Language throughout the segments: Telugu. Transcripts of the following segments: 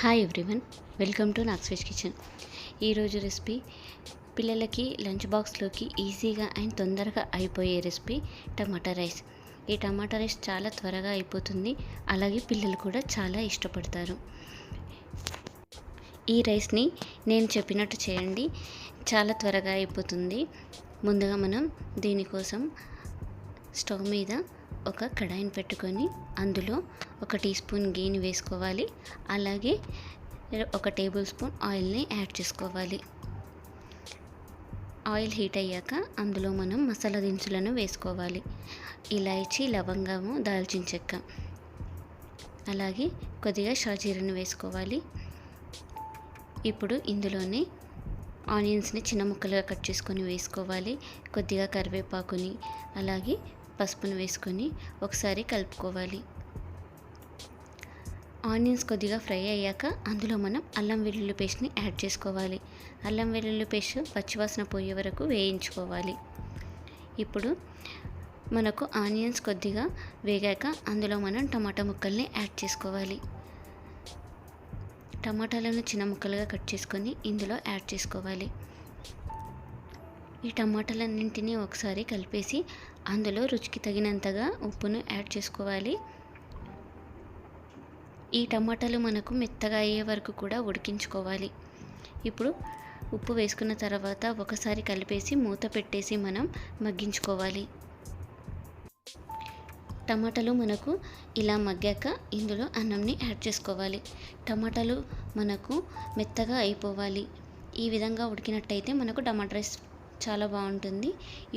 హాయ్ ఎవ్రీవన్ వెల్కమ్ టు నాక్స్వెజ్ కిచెన్ ఈరోజు రెసిపీ పిల్లలకి లంచ్ బాక్స్లోకి ఈజీగా అండ్ తొందరగా అయిపోయే రెసిపీ టమాటా రైస్ ఈ టమాటా రైస్ చాలా త్వరగా అయిపోతుంది అలాగే పిల్లలు కూడా చాలా ఇష్టపడతారు. ఈ రైస్ని నేను చెప్పినట్టు చేయండి చాలా త్వరగా అయిపోతుంది. ముందుగా మనం దీనికోసం స్టవ్ మీద ఒక కడాయిని పెట్టుకొని అందులో ఒక టీ స్పూన్ గీని వేసుకోవాలి. అలాగే ఒక టేబుల్ స్పూన్ ఆయిల్ని యాడ్ చేసుకోవాలి. ఆయిల్ హీట్ అయ్యాక అందులో మనం మసాలా దినుసులను వేసుకోవాలి. ఇలాయచి లవంగము దాల్చిన చెక్క. అలాగే కొద్దిగా షాజీరను వేసుకోవాలి. ఇప్పుడు ఇందులోనే ఆనియన్స్ని చిన్న ముక్కలుగా కట్ చేసుకొని వేసుకోవాలి. కొద్దిగా కరివేపాకుని అలాగే పసుపును వేసుకొని ఒకసారి కలుపుకోవాలి. ఆనియన్స్ కొద్దిగా ఫ్రై అయ్యాక అందులో మనం అల్లం వెల్లుల్లి పేస్ట్ని యాడ్ చేసుకోవాలి. అల్లం వెల్లుల్లి పేస్ట్ పచ్చివాసన పోయే వరకు వేయించుకోవాలి. ఇప్పుడు మనకు ఆనియన్స్ కొద్దిగా వేగాక అందులో మనం టమాటా ముక్కల్ని యాడ్ చేసుకోవాలి. టమాటాలను చిన్న ముక్కలుగా కట్ చేసుకొని ఇందులో యాడ్ చేసుకోవాలి. ఈ టమాటాలన్నింటినీ ఒకసారి కలిపేసి అందులో రుచికి తగినంతగా ఉప్పును యాడ్ చేసుకోవాలి. ఈ టమాటాలు మనకు మెత్తగా అయ్యే వరకు కూడా ఉడికించుకోవాలి. ఇప్పుడు ఉప్పు వేసుకున్న తర్వాత ఒకసారి కలిపేసి మూత పెట్టేసి మనం మగ్గించుకోవాలి. టమాటాలు మనకు ఇలా మగ్గాక ఇందులో అన్నంని యాడ్ చేసుకోవాలి. టమాటాలు మనకు మెత్తగా అయిపోవాలి. ఈ విధంగా ఉడికినట్టయితే మనకు టమాటా రైస్ చాలా బాగుంటుంది.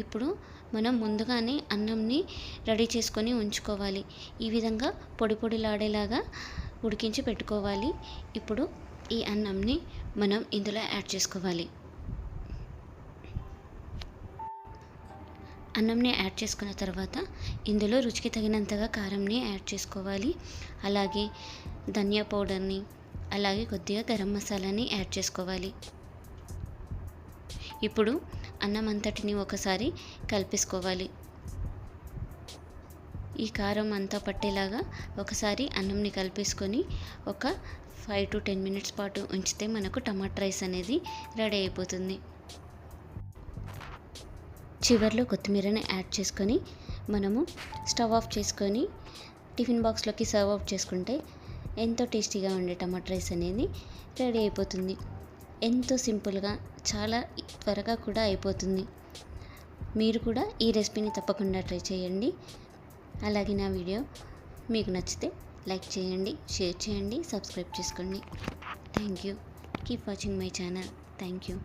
ఇప్పుడు మనం ముందుగానే అన్నంని రెడీ చేసుకొని ఉంచుకోవాలి. ఈ విధంగా పొడి పొడిలాడేలాగా ఉడికించి పెట్టుకోవాలి. ఇప్పుడు ఈ అన్నంని మనం ఇందులో యాడ్ చేసుకోవాలి. అన్నంని యాడ్ చేసుకున్న తర్వాత ఇందులో రుచికి తగినంతగా కారంని యాడ్ చేసుకోవాలి. అలాగే ధనియా పౌడర్ని అలాగే కొద్దిగా గరం మసాలాని యాడ్ చేసుకోవాలి. ఇప్పుడు అన్నం అంతటిని ఒకసారి కలిపేసుకోవాలి. ఈ కారం అంతా పట్టేలాగా ఒకసారి అన్నంని కలిపేసుకొని ఒక ఫైవ్ టు టెన్ మినిట్స్ పాటు ఉంచితే మనకు టమాటా రైస్ అనేది రెడీ అయిపోతుంది. చివరిలో కొత్తిమీరని యాడ్ చేసుకొని మనము స్టవ్ ఆఫ్ చేసుకొని టిఫిన్ బాక్స్లోకి సర్వ్ అవుట్ చేసుకుంటే ఎంతో టేస్టీగా ఉండే టమాటా రైస్ అనేది రెడీ అయిపోతుంది. ఎంతో సింపుల్గా చాలా త్వరగా కూడా అయిపోతుంది. మీరు కూడా ఈ రెసిపీని తప్పకుండా ట్రై చేయండి. అలాగే నా వీడియో మీకు నచ్చితే లైక్ చేయండి షేర్ చేయండి సబ్స్క్రైబ్ చేసుకోండి. Thank you. Keep watching my channel. Thank you.